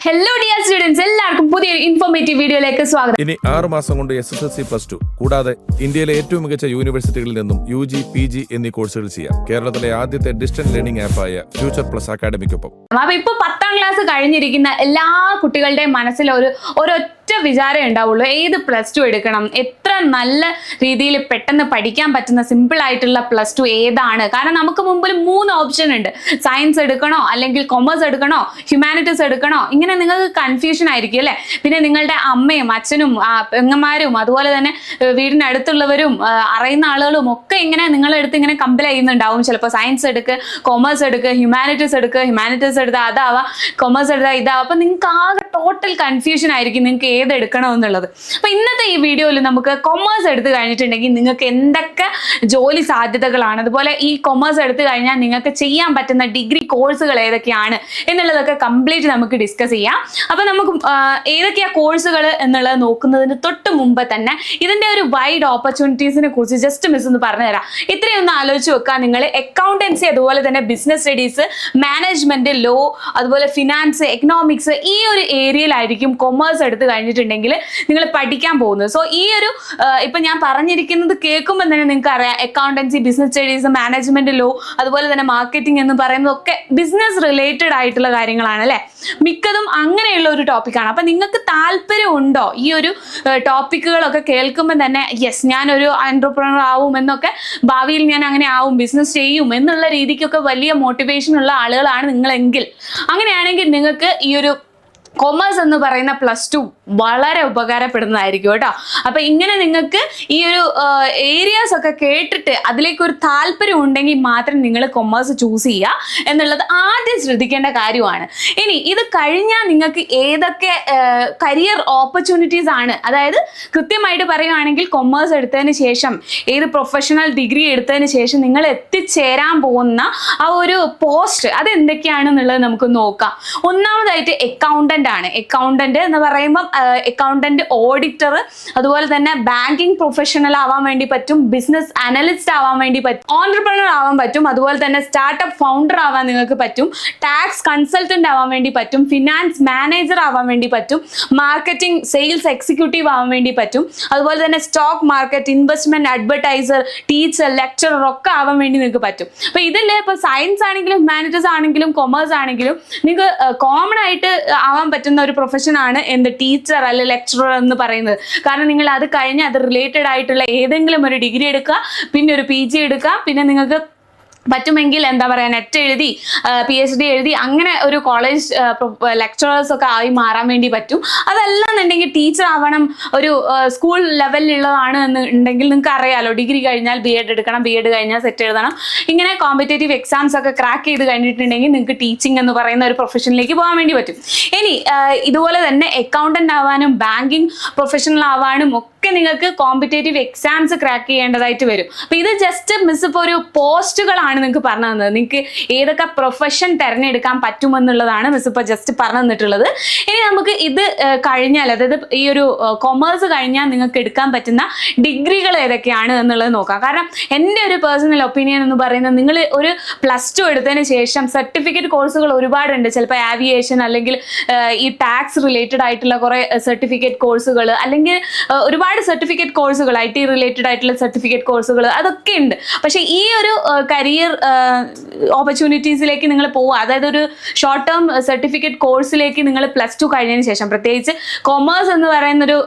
Hello dear students എല്ലാവർക്കും പുതിയൊരു informative വീഡിയോയിലേക്ക് സ്വാഗതം. ഇനി ആറ് മാസം കൊണ്ട് S S L C plus two കൂടാതെ ഇന്ത്യയിലെ ഏറ്റവും മികച്ച യൂണിവേഴ്സിറ്റികളിൽ നിന്നും യു ജി പി ജി എന്നീ കോഴ്സുകൾ ചെയ്യാം. കേരളത്തിലെ ആദ്യത്തെ ഡിസ്റ്റന്റ് ലേണിംഗ് ആപ്പായ ഫ്യൂച്ചർ പ്ലസ് അക്കാഡമിക്കൊപ്പം അപ്പൊ ഇപ്പൊ പത്താം ക്ലാസ് കഴിഞ്ഞിരിക്കുന്ന എല്ലാ കുട്ടികളുടെയും മനസ്സിൽ ഒരു ഒരൊറ്റ വിചാരം ഉണ്ടാവുള്ളൂ. ഏത് പ്ലസ് ടു എടുക്കണം? എത്ര നല്ല രീതിയിൽ പെട്ടെന്ന് പഠിക്കാൻ പറ്റുന്ന സിമ്പിൾ ആയിട്ടുള്ള പ്ലസ് ടു ഏതാണ്? കാരണം നമുക്ക് മുമ്പിൽ മൂന്ന് ഓപ്ഷൻ ഉണ്ട്. സയൻസ് എടുക്കണോ? അല്ലെങ്കിൽ കൊമേഴ്സ് എടുക്കണോ? ഹ്യൂമാനിറ്റീസ് എടുക്കണോ? ഇങ്ങനെ നിങ്ങൾക്ക് കൺഫ്യൂഷൻ ആയിരിക്കും അല്ലേ? പിന്നെ നിങ്ങളുടെ അമ്മയും അച്ഛനും പെങ്ങന്മാരും അതുപോലെ തന്നെ വീടിനടുത്തുള്ളവരും അറിയുന്ന ആളുകളും ഒക്കെ ഇങ്ങനെ നിങ്ങളുടെ അടുത്ത് ഇങ്ങനെ കമ്പൽ ചെയ്യുന്നുണ്ടാവും. ചിലപ്പോൾ സയൻസ് എടുക്ക് കൊമേഴ്സ് എടുക്ക് ഹ്യൂമാനിറ്റീസ് എടുക്ക് ഹ്യൂമാനിറ്റീസ് എടുത്താൽ അതാവാം കൊമേഴ്സ് എടുത്താൽ ഇതാവാം. അപ്പൊ നിങ്ങൾക്ക് ആകെ ടോട്ടൽ കൺഫ്യൂഷൻ ആയിരിക്കും. നിങ്ങൾക്ക് ഏത് എടുക്കണം എന്നുള്ളത് അപ്പൊ ഇന്നത്തെ ഈ വീഡിയോയിൽ നമുക്ക് കൊമേഴ്സ് എടുത്തു കഴിഞ്ഞിട്ടുണ്ടെങ്കിൽ നിങ്ങൾക്ക് എന്തൊക്കെ ജോലി സാധ്യതകളാണ്? അതുപോലെ ഈ കൊമേഴ്സ് എടുത്തു കഴിഞ്ഞാൽ നിങ്ങൾക്ക് ചെയ്യാൻ പറ്റുന്ന ഡിഗ്രി കോഴ്സുകൾ ഏതൊക്കെയാണ്? എന്നുള്ളതൊക്കെ കംപ്ലീറ്റ് നമുക്ക് ഡിസ്കസ് ചെയ്യാം. അപ്പൊ നമുക്ക് ഏതൊക്കെയാ കോഴ്സുകൾ എന്നുള്ളത് നോക്കുന്നതിന് തൊട്ട് മുമ്പ് തന്നെ ഇതിന്റെ ഒരു വൈഡ് ഓപ്പർച്യൂണിറ്റീസിനെ കുറിച്ച് ജസ്റ്റ് മിസ് ഒന്ന് പറഞ്ഞുതരാം. ഇത്രയൊന്ന് ആലോചിച്ച് വെക്കുക നിങ്ങൾ അക്കൗണ്ടൻസി അതുപോലെ തന്നെ ബിസിനസ് സ്റ്റഡീസ് മാനേജ്മെന്റ് ലോ അതുപോലെ ഫിനാൻസ് എക്കണോമിക്സ് ഈ ഒരു ഏരിയയിലായിരിക്കും കൊമേഴ്സ് എടുത്ത് കഴിഞ്ഞിട്ടുണ്ടെങ്കിൽ നിങ്ങൾ പഠിക്കാൻ പോകുന്നത്. സോ ഈ ഒരു ഇപ്പൊ ഞാൻ പറഞ്ഞിരിക്കുന്നത് കേൾക്കുമ്പോൾ തന്നെ നിങ്ങൾക്ക് അറിയാം. Accountancy business studies management law അതുപോലെ തന്നെ മാർക്കറ്റിംഗ് എന്ന് പറയുന്നതൊക്കെ ബിസിനസ് റിലേറ്റഡ് ആയിട്ടുള്ള കാര്യങ്ങളാണ് അല്ലെ? മിക്കതും അങ്ങനെയുള്ള ഒരു ടോപ്പിക്കാണ് അപ്പൊ നിങ്ങൾക്ക് താല്പര്യം ഉണ്ടോ? ഈ ഒരു ടോപ്പിക്കുകളൊക്കെ കേൾക്കുമ്പോൾ തന്നെ യെസ് ഞാനൊരു ആൻട്രപ്രണർ ആവും എന്നൊക്കെ ഭാവിയിൽ ഞാൻ അങ്ങനെ ആവും ബിസിനസ് ചെയ്യും എന്നുള്ള രീതിക്കൊക്കെ വലിയ മോട്ടിവേഷൻ ഉള്ള ആളുകളാണ് നിങ്ങളെങ്കിൽ. അങ്ങനെയാണെങ്കിൽ നിങ്ങൾക്ക് ഈ ഒരു കൊമേഴ്സ് എന്ന് പറയുന്ന പ്ലസ് ടു വളരെ ഉപകാരപ്പെടുന്നതായിരിക്കും കേട്ടോ. അപ്പൊ ഇങ്ങനെ നിങ്ങൾക്ക് ഈ ഒരു ഏരിയാസ് ഒക്കെ കേട്ടിട്ട് അതിലേക്ക് ഒരു താല്പര്യം ഉണ്ടെങ്കിൽ മാത്രം നിങ്ങൾ കൊമേഴ്സ് ചൂസ് ചെയ്യുക എന്നുള്ളത് ആദ്യം ശ്രദ്ധിക്കേണ്ട കാര്യമാണ്. ഇനി ഇത് കഴിഞ്ഞാൽ നിങ്ങൾക്ക് ഏതൊക്കെ കരിയർ ഓപ്പർച്യൂണിറ്റീസ് ആണ്? അതായത് കൃത്യമായിട്ട് പറയുകയാണെങ്കിൽ കൊമേഴ്സ് എടുത്തതിന് ശേഷം ഏത് പ്രൊഫഷണൽ ഡിഗ്രി എടുത്തതിന് ശേഷം നിങ്ങൾ എത്തിച്ചേരാൻ പോകുന്ന ആ ഒരു പോസ്റ്റ് അത് എന്തൊക്കെയാണെന്നുള്ളത് നമുക്ക് നോക്കാം. ഒന്നാമതായിട്ട് അക്കൗണ്ടന്റ് ആണ്. അക്കൗണ്ടന്റ് എന്ന് പറയുമ്പം അക്കൗണ്ടന്റ് ഓഡിറ്റർ അതുപോലെ തന്നെ ബാങ്കിങ് പ്രൊഫഷണൽ ആവാൻ വേണ്ടി പറ്റും ബിസിനസ് അനലിസ്റ്റ് ആവാൻ വേണ്ടി പറ്റും ഓണ്ടർപ്രണർ ആവാൻ പറ്റും അതുപോലെ തന്നെ സ്റ്റാർട്ടപ്പ് ഫൗണ്ടർ ആവാൻ നിങ്ങൾക്ക് പറ്റും ടാക്സ് കൺസൾട്ടന്റ് ആവാൻ വേണ്ടി പറ്റും ഫിനാൻസ് മാനേജർ ആവാൻ വേണ്ടി പറ്റും മാർക്കറ്റിംഗ് സെയിൽസ് എക്സിക്യൂട്ടീവ് ആവാൻ വേണ്ടി പറ്റും അതുപോലെ തന്നെ stock market investment advertiser teacher lecturer ഒക്കെ ആവാൻ വേണ്ടി നിങ്ങൾക്ക് പറ്റും. അപ്പൊ ഇതിൽ ഇപ്പൊ സയൻസ് ആണെങ്കിലും ഹ്യൂമാനിറ്റീസ് ആണെങ്കിലും കൊമേഴ്സ് ആണെങ്കിലും നിങ്ങൾക്ക് കോമൺ ആയിട്ട് ആവാൻ പറ്റുന്ന ഒരു പ്രൊഫഷൻ ആണ് എന്ത് ടീച്ചർ അല്ലെ ലെക്ചറർ എന്ന് പറയുന്നത്. കാരണം നിങ്ങൾ അത് കഴിഞ്ഞ് അത് റിലേറ്റഡ് ആയിട്ടുള്ള ഏതെങ്കിലും ഒരു ഡിഗ്രി എടുക്കുക പിന്നെ ഒരു പി ജി എടുക്കുക പിന്നെ നിങ്ങൾക്ക് പറ്റുമെങ്കിൽ എന്താ പറയുക നെറ്റ് എഴുതി പി എച്ച് ഡി എഴുതി അങ്ങനെ ഒരു കോളേജ് ലെക്ചറേഴ്സ് ഒക്കെ ആയി മാറാൻ വേണ്ടി പറ്റും. അതല്ല എന്നുണ്ടെങ്കിൽ ടീച്ചർ ആവണം ഒരു സ്കൂൾ ലെവലിലുള്ളതാണ് എന്ന് ഉണ്ടെങ്കിൽ നിങ്ങൾക്ക് അറിയാലോ. ഡിഗ്രി കഴിഞ്ഞാൽ ബി എഡ് എടുക്കണം ബി എഡ് കഴിഞ്ഞാൽ സെറ്റ് എഴുതണം. ഇങ്ങനെ കോമ്പറ്റേറ്റീവ് എക്സാംസ് ഒക്കെ ക്രാക്ക് ചെയ്ത് കഴിഞ്ഞിട്ടുണ്ടെങ്കിൽ നിങ്ങൾക്ക് ടീച്ചിങ് എന്ന് പറയുന്ന ഒരു പ്രൊഫഷനിലേക്ക് പോകാൻ വേണ്ടി പറ്റും. ഇനി ഇതുപോലെ തന്നെ അക്കൗണ്ടന്റ് ആവാനും ബാങ്കിങ് പ്രൊഫഷണൽ ആവാനും ഒക്കെ നിങ്ങൾക്ക് കോമ്പറ്റേറ്റീവ് എക്സാംസ് ക്രാക്ക് ചെയ്യേണ്ടതായിട്ട് വരും. അപ്പൊ ഇത് ജസ്റ്റ് മിസ് ഇപ്പോൾ ഒരു പോസ്റ്റുകളാണ് നിങ്ങൾക്ക് പറഞ്ഞു തന്നത്. നിങ്ങൾക്ക് ഏതൊക്കെ പ്രൊഫഷൻ തിരഞ്ഞെടുക്കാൻ പറ്റുമെന്നുള്ളതാണ് മിസ് ഇപ്പോൾ ജസ്റ്റ് പറഞ്ഞു തന്നിട്ടുള്ളത്. ഇനി നമുക്ക് ഇത് കഴിഞ്ഞാൽ അതായത് ഈ ഒരു കൊമേഴ്സ് കഴിഞ്ഞാൽ നിങ്ങൾക്ക് എടുക്കാൻ പറ്റുന്ന ഡിഗ്രികൾ ഏതൊക്കെയാണ് എന്നുള്ളത് നോക്കാം. കാരണം എന്റെ ഒരു പേഴ്സണൽ ഒപ്പീനിയൻ എന്ന് പറയുന്നത് നിങ്ങൾ ഒരു പ്ലസ് ടു എടുത്തതിന് ശേഷം സർട്ടിഫിക്കറ്റ് കോഴ്സുകൾ ഒരുപാടുണ്ട്. ചിലപ്പോൾ ആവിയേഷൻ അല്ലെങ്കിൽ ഈ ടാക്സ് റിലേറ്റഡ് ആയിട്ടുള്ള കുറേ സർട്ടിഫിക്കറ്റ് കോഴ്സുകൾ അല്ലെങ്കിൽ ഒരുപാട് സർട്ടിഫിക്കറ്റ് കോഴ്സുകൾ ഐ ടി റിലേറ്റഡ് ആയിട്ടുള്ള സർട്ടിഫിക്കറ്റ് കോഴ്സുകൾ അതൊക്കെ ഉണ്ട്. പക്ഷേ ഈ ഒരു കരിയർ ഓപ്പർച്യൂണിറ്റീസിലേക്ക് നിങ്ങൾ പോവുക. അതായത് ഒരു ഷോർട്ട് ടേം സർട്ടിഫിക്കറ്റ് കോഴ്സിലേക്ക് നിങ്ങൾ പ്ലസ് ടു കഴിഞ്ഞതിന് ശേഷം പ്രത്യേകിച്ച് കൊമേഴ്സ് എന്ന് പറയുന്ന ഒരു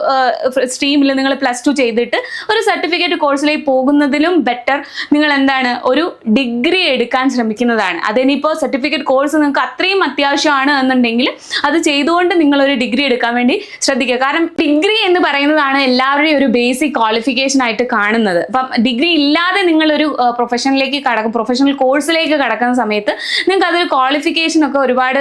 സ്ട്രീമിൽ നിങ്ങൾ പ്ലസ് ടു ചെയ്തിട്ട് ഒരു സർട്ടിഫിക്കറ്റ് കോഴ്സിലേക്ക് പോകുന്നതിലും ബെറ്റർ നിങ്ങൾ എന്താണ്? ഒരു ഡിഗ്രി എടുക്കാൻ ശ്രമിക്കുന്നതാണ്. അതിനിപ്പോൾ സർട്ടിഫിക്കറ്റ് കോഴ്സ് നിങ്ങൾക്ക് അത്രയും അത്യാവശ്യമാണ് എന്നുണ്ടെങ്കിൽ അത് ചെയ്തുകൊണ്ട് ഒരു ഡിഗ്രി എടുക്കാൻ വേണ്ടി ശ്രദ്ധിക്കുക. കാരണം ഡിഗ്രി എന്ന് പറയുന്നതാണ് എല്ലാവരുടെയും ഒരു ബേസിക് ക്വാളിഫിക്കേഷൻ ആയിട്ട് കാണുന്നത്. അപ്പം ഡിഗ്രി ഇല്ലാതെ നിങ്ങൾ ഒരു പ്രൊഫഷനിലേക്ക് കടക്കും പ്രൊഫഷണൽ കോഴ്സിലേക്ക് കടക്കുന്ന സമയത്ത് നിങ്ങൾക്ക് അതൊരു ക്വാളിഫിക്കേഷൻ ഒക്കെ ഒരുപാട്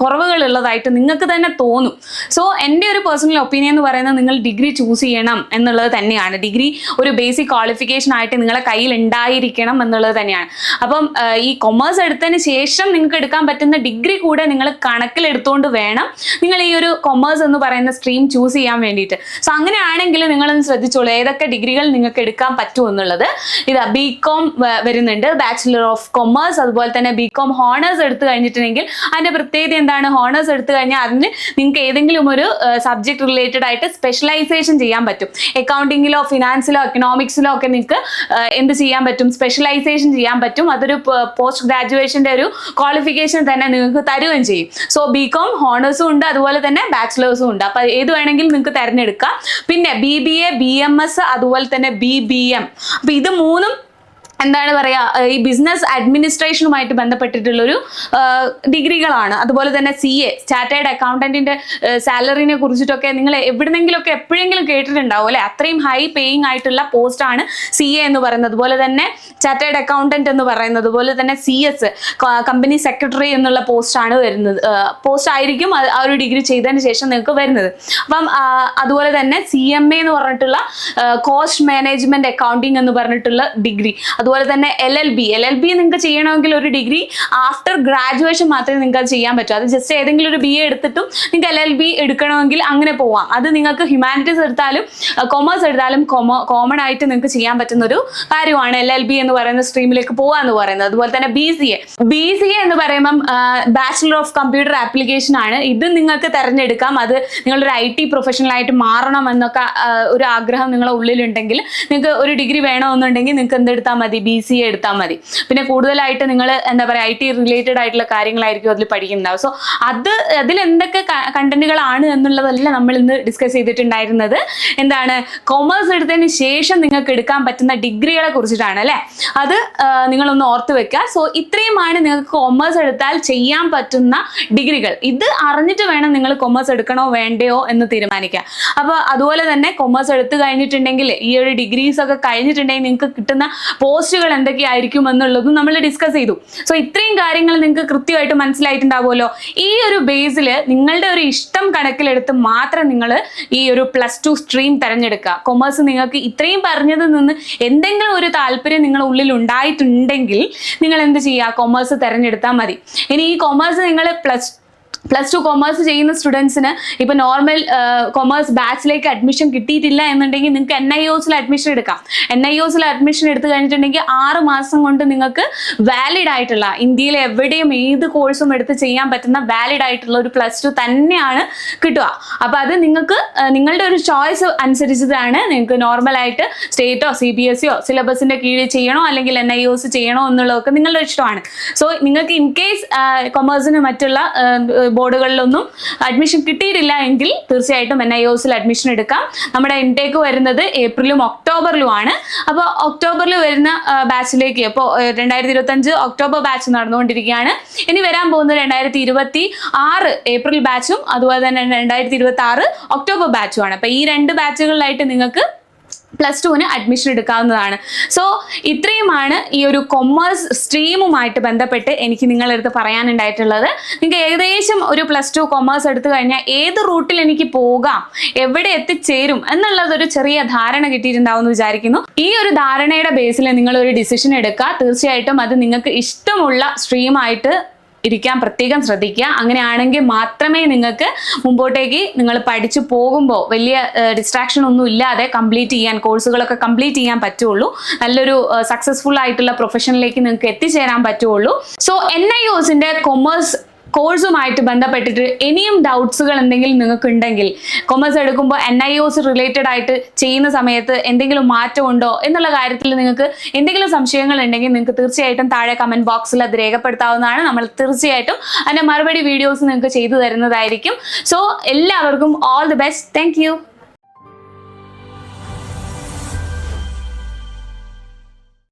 കുറവുകൾ ഉള്ളതായിട്ട് നിങ്ങൾക്ക് തന്നെ തോന്നും. സോ എന്റെ ഒരു പേഴ്സണൽ ഒപ്പീനിയൻ എന്ന് പറയുന്നത് നിങ്ങൾ ഡിഗ്രി ചൂസ് ചെയ്യണം എന്നുള്ളത് തന്നെയാണ്. ഡിഗ്രി ഒരു ബേസിക് ക്വാളിഫിക്കേഷൻ ആയിട്ട് നിങ്ങളെ കയ്യിൽ ഉണ്ടായിരിക്കണം എന്നുള്ളത് തന്നെയാണ്. അപ്പം ഈ കൊമേഴ്സ് എടുത്തതിന് ശേഷം നിങ്ങൾക്ക് എടുക്കാൻ പറ്റുന്ന ഡിഗ്രി കൂടെ നിങ്ങൾ കണക്കിലെടുത്തുകൊണ്ട് വേണം നിങ്ങൾ ഈ ഒരു കൊമേഴ്സ് എന്ന് പറയുന്ന സ്ട്രീം ചൂസ് ചെയ്യാൻ വേണ്ടിയിട്ട്. സോ അങ്ങനെയാണെങ്കിൽ നിങ്ങളൊന്ന് ശ്രദ്ധിച്ചോളൂ ഏതൊക്കെ ഡിഗ്രികൾ നിങ്ങൾക്ക് എടുക്കാൻ പറ്റും എന്നുള്ളത്. ഇതാ ബി കോം വരുന്നുണ്ട്. ബാച്ചിലർ ഓഫ് കൊമേഴ്സ് അതുപോലെ തന്നെ ബി കോം ഹോണേഴ്സ് എടുത്തു കഴിഞ്ഞിട്ടുണ്ടെങ്കിൽ അതിന്റെ പ്രത്യേകത എന്താണ്? ഹോണേഴ്സ് എടുത്തു കഴിഞ്ഞാൽ അതിന് നിങ്ങൾക്ക് ഏതെങ്കിലും ഒരു സബ്ജക്ട് റിലേറ്റഡ് ആയിട്ട് സ്പെഷ്യലൈസേഷൻ ചെയ്യാൻ പറ്റും. അക്കൗണ്ടിങ്ങിലോ ഫിനാൻസിലോ എക്കണോമിക്സിലോ ഒക്കെ നിങ്ങൾക്ക് എന്ത് ചെയ്യാൻ പറ്റും? സ്പെഷ്യലൈസേഷൻ ചെയ്യാൻ പറ്റും. അതൊരു പോസ്റ്റ് ഗ്രാജുവേഷന്റെ ഒരു ക്വാളിഫിക്കേഷൻ തന്നെ നിങ്ങൾക്ക് തരുകയും ചെയ്യും. സോ ബി കോം ഹോണേഴ്സും ഉണ്ട്. അതുപോലെ തന്നെ ബാച്ചിലേഴ്സും ഉണ്ട്. അപ്പൊ ഏത് വേണമെങ്കിലും നിങ്ങൾക്ക് തിരഞ്ഞെടുക്കാം. പിന്നെ B B A B M S അതുപോലെ തന്നെ ബി ബി എം അപ്പൊ ഇത് മൂന്നും എന്താണ് പറയാ ഈ ബിസിനസ് അഡ്മിനിസ്ട്രേഷനുമായിട്ട് ബന്ധപ്പെട്ടിട്ടുള്ള ഒരു ഡിഗ്രികളാണ്. അതുപോലെ തന്നെ സി എ സ്റ്റാറ്റേർഡ് അക്കൗണ്ടന്റിന്റെ സാലറിനെ കുറിച്ചിട്ടൊക്കെ നിങ്ങൾ എവിടുന്നെങ്കിലൊക്കെ എപ്പോഴെങ്കിലും കേട്ടിട്ടുണ്ടാവും അല്ലെ? അത്രയും ഹൈ പേയിങ് ആയിട്ടുള്ള പോസ്റ്റ് ആണ് സി എ എന്ന് പറയുന്നത്. അതുപോലെ തന്നെ ചാറ്റേർഡ് അക്കൗണ്ടന്റ് എന്ന് പറയുന്നത്. അതുപോലെ തന്നെ സി എസ് കമ്പനി സെക്രട്ടറി എന്നുള്ള പോസ്റ്റ് ആണ് വരുന്നത് പോസ്റ്റ് ആയിരിക്കും ആ ഒരു ഡിഗ്രി ചെയ്തതിന് ശേഷം നിങ്ങൾക്ക് വരുന്നത്. അപ്പം അതുപോലെ തന്നെ സി എം എ എന്ന് പറഞ്ഞിട്ടുള്ള കോസ്റ്റ് മാനേജ്മെന്റ് അക്കൗണ്ടിങ് എന്ന് പറഞ്ഞിട്ടുള്ള ഡിഗ്രി. അതുപോലെ തന്നെ L L B L L B നിങ്ങൾക്ക് ചെയ്യണമെങ്കിൽ ഒരു ഡിഗ്രി ആഫ്റ്റർ ഗ്രാജുവേഷൻ മാത്രമേ നിങ്ങൾക്ക് അത് ചെയ്യാൻ പറ്റൂ. അത് ജസ്റ്റ് ഏതെങ്കിലും ഒരു ബി എ എടുത്തിട്ടും നിങ്ങൾക്ക് എൽ എൽ ബി എടുക്കണമെങ്കിൽ അങ്ങനെ പോവാം. അത് നിങ്ങൾക്ക് ഹ്യൂമാനിറ്റീസ് എടുത്താലും കൊമേഴ്സ് എടുത്താലും കോമൺ ആയിട്ട് നിങ്ങൾക്ക് ചെയ്യാൻ പറ്റുന്ന ഒരു കാര്യമാണ് എൽ എൽ ബി എന്ന് പറയുന്ന സ്ട്രീമിലേക്ക് പോവുക എന്ന് പറയുന്നത്. അതുപോലെ തന്നെ B C A B C A എന്ന് പറയുമ്പം ബാച്ചിലർ ഓഫ് കമ്പ്യൂട്ടർ ആപ്ലിക്കേഷൻ ആണ്. ഇത് നിങ്ങൾക്ക് തിരഞ്ഞെടുക്കാം. അത് നിങ്ങളൊരു ഐ ടി പ്രൊഫഷണൽ ആയിട്ട് മാറണം എന്നൊക്കെ ഒരു ആഗ്രഹം നിങ്ങളുടെ ഉള്ളിലുണ്ടെങ്കിൽ നിങ്ങൾക്ക് ഒരു ഡിഗ്രി വേണമെന്നുണ്ടെങ്കിൽ നിങ്ങൾക്ക് എന്തെടുത്താൽ മതി. ബി സി എ എടുത്താൽ മതി. പിന്നെ കൂടുതലായിട്ട് നിങ്ങൾ എന്താ പറയുക ഐ ടി റിലേറ്റഡ് ആയിട്ടുള്ള കാര്യങ്ങളായിരിക്കും അതിൽ പഠിക്കുന്നുണ്ടാവും സോ അത് അതിൽ എന്തൊക്കെ കണ്ടന്റുകളാണ് എന്നുള്ളതല്ല നമ്മൾ ഇന്ന് ഡിസ്കസ് ചെയ്തിട്ടുണ്ടായിരുന്നത്. എന്താണ്? കൊമേഴ്സ് എടുത്തതിന് ശേഷം നിങ്ങൾക്ക് എടുക്കാൻ പറ്റുന്ന ഡിഗ്രികളെ കുറിച്ചിട്ടാണ് അല്ലേ? അത് നിങ്ങളൊന്ന് ഓർത്ത് വെക്കുക. സോ ഇത്രയുമാണ് നിങ്ങൾക്ക് കൊമേഴ്സ് എടുത്താൽ ചെയ്യാൻ പറ്റുന്ന ഡിഗ്രികൾ ഇത് അറിഞ്ഞിട്ട് വേണം നിങ്ങൾ കൊമേഴ്സ് എടുക്കണോ വേണ്ടയോ എന്ന് തീരുമാനിക്കുക അപ്പോൾ അതുപോലെ തന്നെ കൊമേഴ്സ് എടുത്തു കഴിഞ്ഞിട്ടുണ്ടെങ്കിൽ ഈ ഒരു ഡിഗ്രീസ് ഒക്കെ കഴിഞ്ഞിട്ടുണ്ടെങ്കിൽ നിങ്ങൾക്ക് കിട്ടുന്ന പോസ്റ്റുകൾ എന്തൊക്കെയായിരിക്കും എന്നുള്ളതും നമ്മൾ ഡിസ്കസ് ചെയ്തു. സോ ഇത്രയും കാര്യങ്ങൾ നിങ്ങൾക്ക് കൃത്യമായിട്ട് മനസ്സിലായിട്ടുണ്ടാവുമല്ലോ. ഈ ഒരു ബേസിൽ നിങ്ങളുടെ ഒരു ഇഷ്ടം കണക്കിലെടുത്ത് മാത്രം നിങ്ങൾ ഈ ഒരു പ്ലസ് ടു സ്ട്രീം തിരഞ്ഞെടുക്കുക. കൊമേഴ്സ് നിങ്ങൾക്ക് ഇത്രയും പറഞ്ഞതിൽ നിന്ന് എന്തെങ്കിലും ഒരു താല്പര്യം നിങ്ങളുടെ ഉള്ളിൽ ഉണ്ടായിട്ടുണ്ടെങ്കിൽ നിങ്ങൾ എന്ത് ചെയ്യുക? കൊമേഴ്സ് തിരഞ്ഞെടുത്താൽ മതി. ഇനി ഈ കൊമേഴ്സ് നിങ്ങൾ പ്ലസ് പ്ലസ് ടു കൊമേഴ്സ് ചെയ്യുന്ന സ്റ്റുഡൻസിന് ഇപ്പൊ നോർമൽ കൊമേഴ്സ് ബാച്ചിലേക്ക് അഡ്മിഷൻ കിട്ടിയിട്ടില്ല എന്നുണ്ടെങ്കിൽ നിങ്ങൾക്ക് എൻ ഐ ഒസിൽ അഡ്മിഷൻ എടുക്കാം. എൻ ഐ ഒസിൽ അഡ്മിഷൻ എടുത്തു കഴിഞ്ഞിട്ടുണ്ടെങ്കിൽ ആറ് മാസം കൊണ്ട് നിങ്ങൾക്ക് വാലിഡ് ആയിട്ടുള്ള ഇന്ത്യയിലെ എവിടെയും ഏത് കോഴ്സും എടുത്ത് ചെയ്യാൻ പറ്റുന്ന വാലിഡ് ആയിട്ടുള്ള ഒരു പ്ലസ് ടു തന്നെയാണ് കിട്ടുക. അപ്പൊ അത് നിങ്ങൾക്ക് നിങ്ങളുടെ ഒരു ചോയ്സ് അനുസരിച്ചതാണ് നിങ്ങൾക്ക് നോർമലായിട്ട് സ്റ്റേറ്റോ സി ബി എസ് സിയോ സിലബസിന്റെ കീഴിൽ ചെയ്യണോ അല്ലെങ്കിൽ എൻ ഐ ഒസ് ചെയ്യണോ എന്നുള്ളതൊക്കെ നിങ്ങളുടെ ഇഷ്ടമാണ്. സോ നിങ്ങൾക്ക് ഇൻ കേസ് കൊമേഴ്സിന് മറ്റുള്ള ബോർഡുകളിലൊന്നും അഡ്മിഷൻ കിട്ടിയിട്ടില്ല എങ്കിൽ തീർച്ചയായിട്ടും എൻ ഐ ഒസിൽ അഡ്മിഷൻ എടുക്കാം. നമ്മുടെ ഇൻടേക്ക് വരുന്നത് ഏപ്രിലും ഒക്ടോബറിലും ആണ് അപ്പോൾ ഒക്ടോബറിൽ വരുന്ന ബാച്ചിലേക്ക് അപ്പോൾ രണ്ടായിരത്തി ഇരുപത്തഞ്ച് ഒക്ടോബർ ബാച്ച് നടന്നുകൊണ്ടിരിക്കുകയാണ്. ഇനി വരാൻ പോകുന്നത് രണ്ടായിരത്തി ഇരുപത്തി ആറ് ഏപ്രിൽ ബാച്ചും അതുപോലെ തന്നെ രണ്ടായിരത്തി ഇരുപത്തി ആറ് ഒക്ടോബർ ബാച്ചുമാണ് അപ്പോൾ ഈ രണ്ട് ബാച്ചുകളിലായിട്ട് നിങ്ങൾക്ക് പ്ലസ് ടുവിന് അഡ്മിഷൻ എടുക്കാവുന്നതാണ്. സോ ഇത്രയുമാണ് ഈ ഒരു കൊമേഴ്സ് സ്ട്രീമുമായിട്ട് ബന്ധപ്പെട്ട് എനിക്ക് നിങ്ങളുടെ അടുത്ത് പറയാനുണ്ടായിട്ടുള്ളത്. നിങ്ങൾക്ക് ഏകദേശം ഒരു പ്ലസ് ടു കൊമേഴ്സ് എടുത്തു കഴിഞ്ഞാൽ ഏത് റൂട്ടിൽ എനിക്ക് പോകാം എവിടെ എത്തിച്ചേരും എന്നുള്ളതൊരു ചെറിയ ധാരണ കിട്ടിയിട്ടുണ്ടാവും എന്ന് വിചാരിക്കുന്നു. ഈ ഒരു ധാരണയുടെ ബേസിൽ നിങ്ങൾ ഒരു ഡിസിഷൻ എടുക്കുക. തീർച്ചയായിട്ടും അത് നിങ്ങൾക്ക് ഇഷ്ടമുള്ള സ്ട്രീമായിട്ട് ഇരിക്കാൻ പ്രത്യേകം ശ്രദ്ധിക്കുക. അങ്ങനെയാണെങ്കിൽ മാത്രമേ നിങ്ങൾക്ക് മുമ്പോട്ടേക്ക് നിങ്ങൾ പഠിച്ചു പോകുമ്പോൾ വലിയ ഡിസ്ട്രാക്ഷൻ ഒന്നും ഇല്ലാതെ കംപ്ലീറ്റ് ചെയ്യാൻ കോഴ്സുകളൊക്കെ കംപ്ലീറ്റ് ചെയ്യാൻ പറ്റുള്ളൂ. നല്ലൊരു സക്സസ്ഫുൾ ആയിട്ടുള്ള പ്രൊഫഷനിലേക്ക് നിങ്ങൾക്ക് എത്തിച്ചേരാൻ പറ്റുള്ളൂ. സോ എൻ ഐ കൊമേഴ്സ് കോഴ്സുമായിട്ട് ബന്ധപ്പെട്ടിട്ട് ഇനിയും ഡൗട്ട്സുകൾ എന്തെങ്കിലും നിങ്ങൾക്ക് ഉണ്ടെങ്കിൽ കൊമേഴ്സ് എടുക്കുമ്പോൾ എൻ ഐ ഒസ് റിലേറ്റഡ് ആയിട്ട് ചെയ്യുന്ന സമയത്ത് എന്തെങ്കിലും മാറ്റം ഉണ്ടോ എന്നുള്ള കാര്യത്തിൽ നിങ്ങൾക്ക് എന്തെങ്കിലും സംശയങ്ങൾ ഉണ്ടെങ്കിൽ നിങ്ങൾക്ക് തീർച്ചയായിട്ടും താഴെ കമന്റ് ബോക്സിൽ അത് രേഖപ്പെടുത്താവുന്നതാണ്. നമ്മൾ തീർച്ചയായിട്ടും അതിന്റെ മറുപടി വീഡിയോസ് നിങ്ങൾക്ക് ചെയ്തു തരുന്നതായിരിക്കും. സോ എല്ലാവർക്കും ഓൾ ദി ബെസ്റ്റ് താങ്ക്